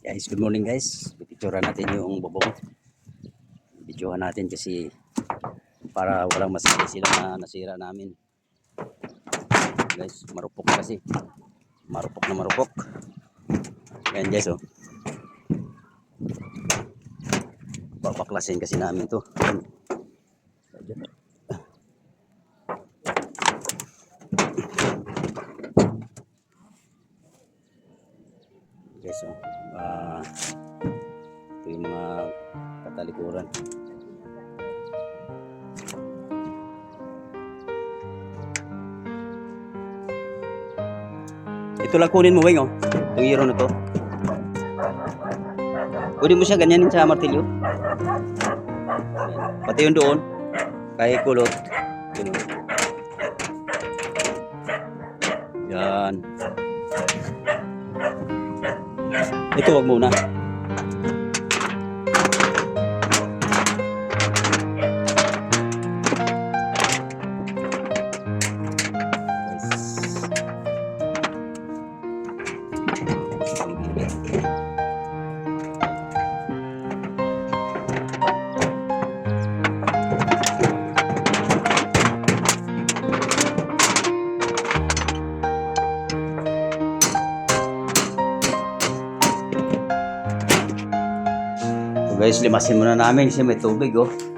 Guys, good morning guys. Pipicturean natin yung bubong. Videohan natin kasi para walang masabi sila na nasira namin. Guys, marupok kasi. Marupok na marupok. Yan guys oh. Babaklasin kasi namin to. Yan. Ito lang kunin mo, Weng, oh. Itong hero na to. Pwede mo siya ganyanin sa martilyo. Pati yung doon. Kay kulot. Ganun. Yan. Ito wag muna. Guys, limasin muna namin kasi may tubig oh.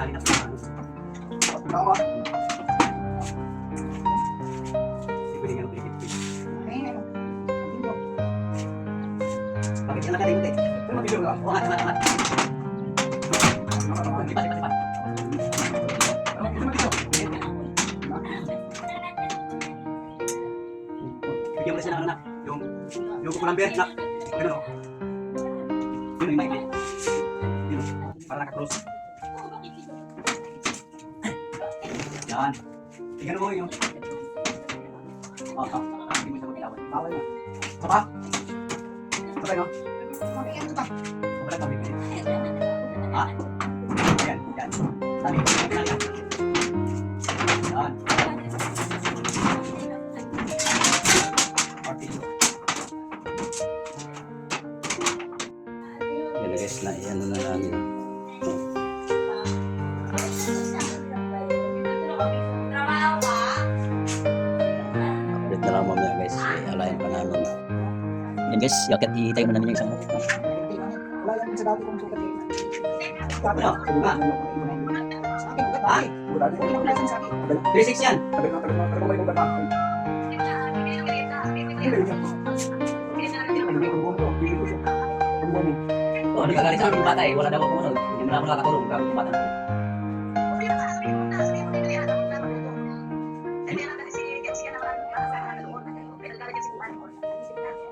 Bakit yan nakalimutan eh? Oo nga, tama, tama. Lipat, lipat, lipat. Bigyan mo na siya ng ano na, yung, yung kukulang beer na, hindi mo siya magkailawan. Bawal na. Isa pa? Isa pa, no? Wala kami. Ah. Yan, yan. Tali, tali, Ano yung ugat ko? Bili ko siya. Ano yan eh? Oh, nagkagalit sa akin yung bata eh. Wala daw ako. Hindi mo na ako nakakatulong. Grabe yung bata.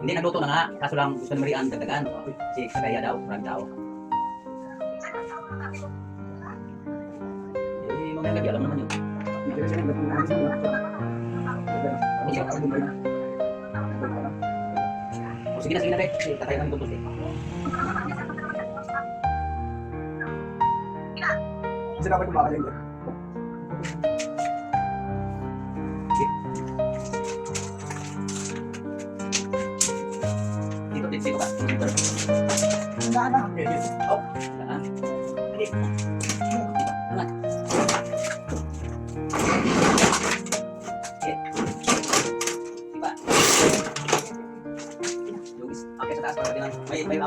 Hindi, nagluto na nga. Kaso lang gusto ni Marian dagdagan. Kasi kagaya daw, maraming tao. Eh, mamaya gabi, alam naman yun. Ba? O sige na, sige na, Bek. Tatay namin tutos eh. Kasi dapat kumakalain dyan.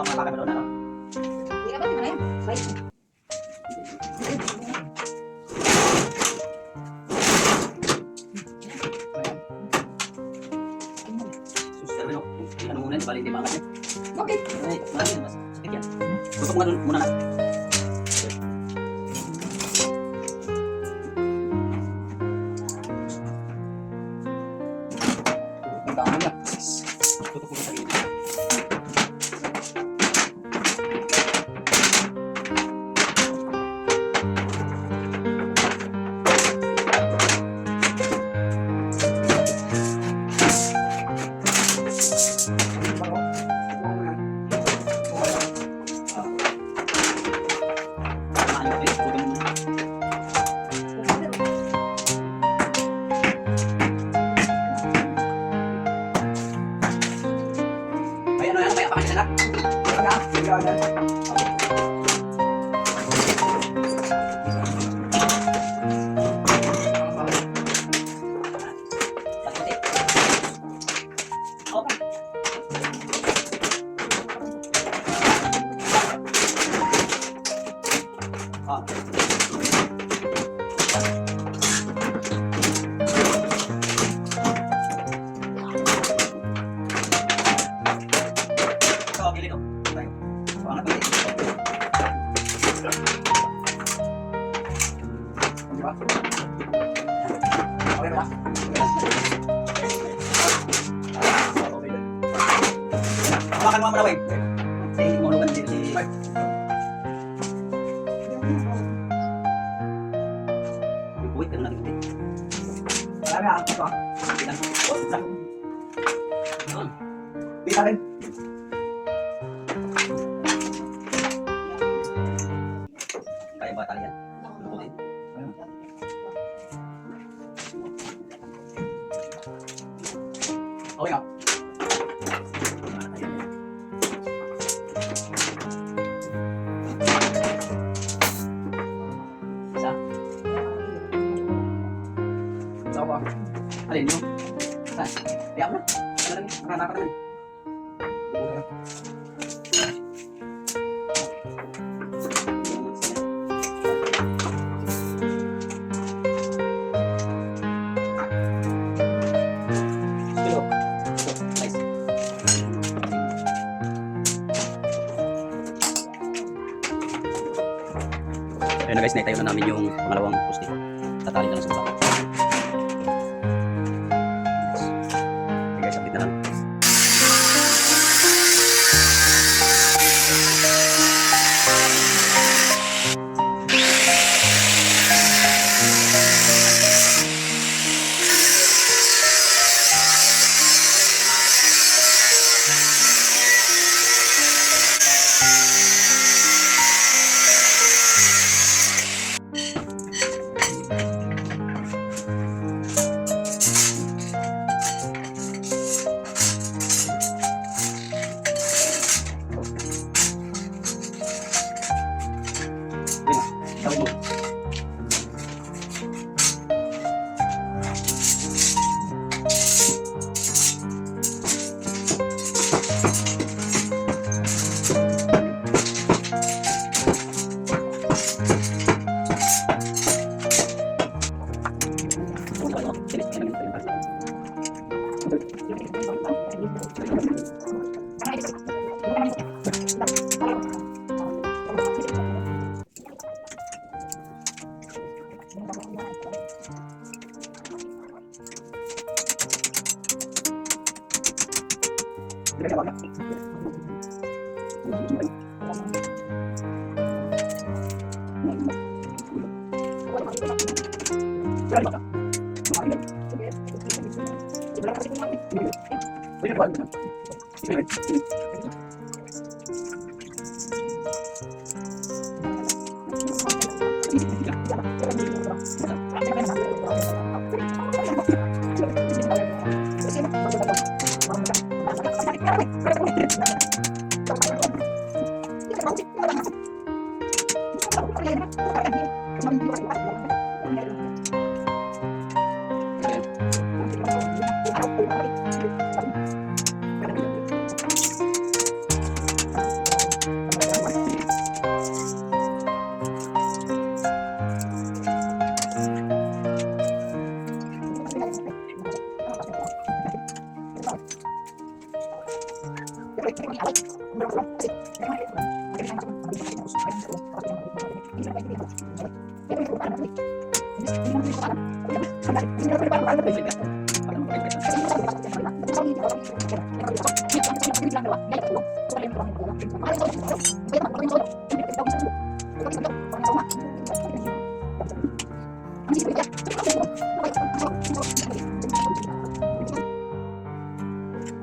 May may mga matake ba doon ano? Hawakan mo ang malaway. Kasi hindi mo hulugan dito Okay nga. Isa. Alin yung? Saan? Kaya mo na. Ano lang yun? Nakatapa naman. Ayun na guys, naitayo na namin yung pangalawang poste. Tatali na lang sa baba. I'm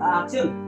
Action!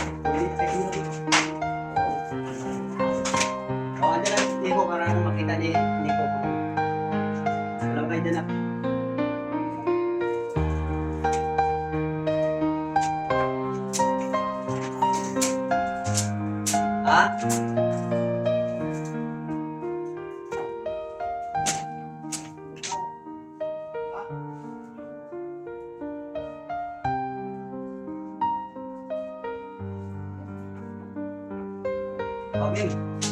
Thank you.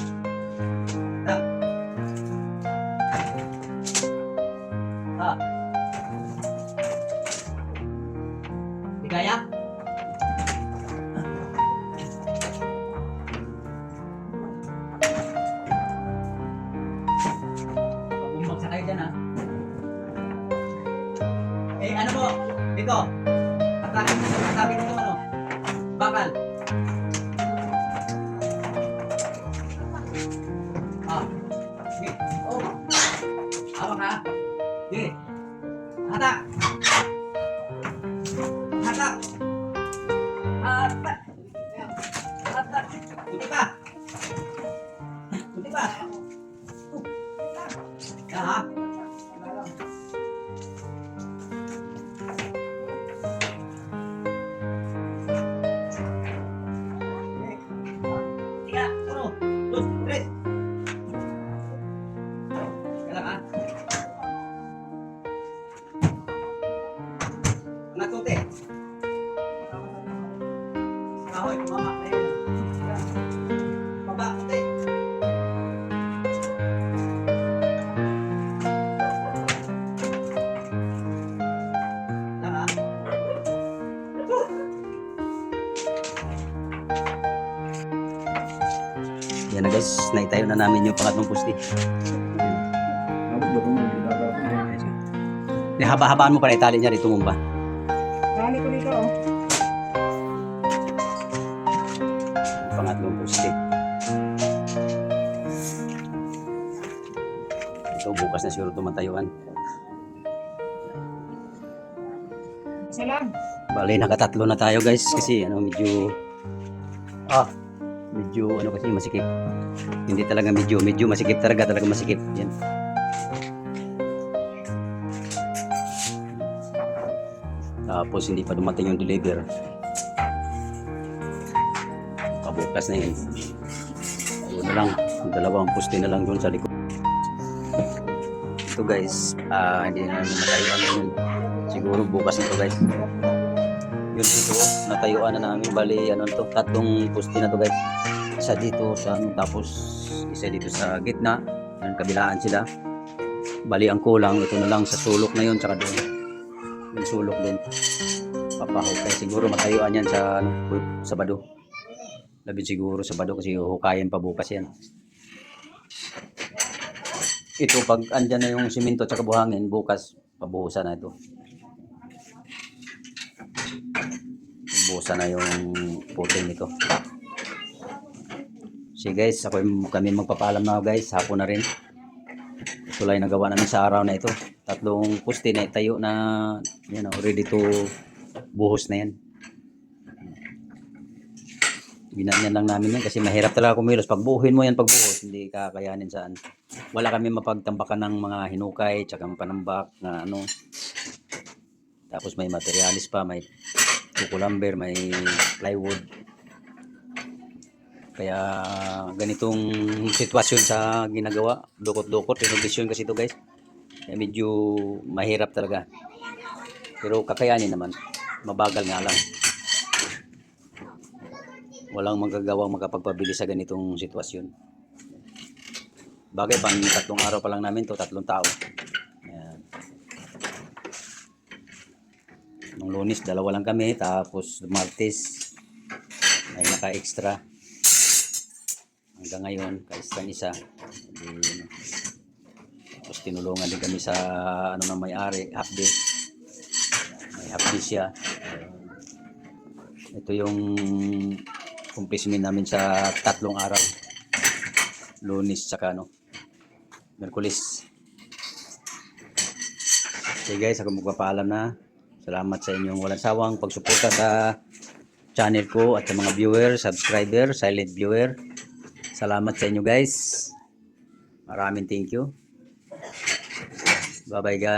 对好的。Kahoy. Lang ha? Yan na guys, naitayo na namin yung pangatlong pusti. Haba-habaan mo pala itali niya rito mo Pusti. Ito bukas na siguro tumatayuan. Isa lang. Bali, nakatatlo na tayo guys kasi ano medyo ah medyo ano kasi masikip. Hindi talaga medyo, medyo masikip talaga, talaga masikip. Yan. Tapos hindi pa dumating yung deliver. Kabukas na yun. Yun na lang, dalawang puste na lang doon sa likod. Ito guys, ah hindi na namin matayuan yun. Siguro bukas na to guys. Yun dito natayuan na namin. Bali ano to? Tatlong poste na to guys. Isa dito sa ano tapos isa dito sa gitna. Yung kabilaan sila. Bali ang kulang ito na lang sa sulok na yun tsaka doon. Yung sulok din. Papahukay. Siguro matayuan yan sa ano sa bado labi siguro sa bado kasi hukayan pa bukas yan ito pag andyan na yung simento tsaka buhangin bukas pabuhusan na ito busa na yung puting nito. So guys, ako kami magpapaalam na guys, hapon na rin. Ito lang yung nagawa namin sa araw na ito. Tatlong puste na tayo na you know, ready to buhos na yan. Ginanyan lang namin yan kasi mahirap talaga kumilos. Pag buhin mo yan pagbuhos, hindi kakayanin saan. Wala kami mapagtambakan ng mga hinukay, tsaka panambak na ano. Tapos may materialis pa, may kukulamber, may plywood. Kaya ganitong sitwasyon sa ginagawa, dukot-dukot, renovation kasi ito guys. Kaya medyo mahirap talaga. Pero kakayanin naman, mabagal nga lang. Walang magagawang makapagpabili sa ganitong sitwasyon. Bagay pang tatlong araw pa lang namin to, tatlong tao. Ayan. Nung lunes, dalawa lang kami. Tapos martes, ay naka-extra. Hanggang ngayon, ka-extra isa. Tapos tinulungan din kami sa ano na may-ari, half day. May half day siya. Ito yung kumpismin namin sa tatlong araw. Lunes, tsaka ano, Merkulis. Okay guys, ako magpapaalam na. Salamat sa inyong walang sawang pagsuporta sa channel ko at sa mga viewer, subscriber, silent viewer. Salamat sa inyo guys. Maraming thank you. Bye bye guys.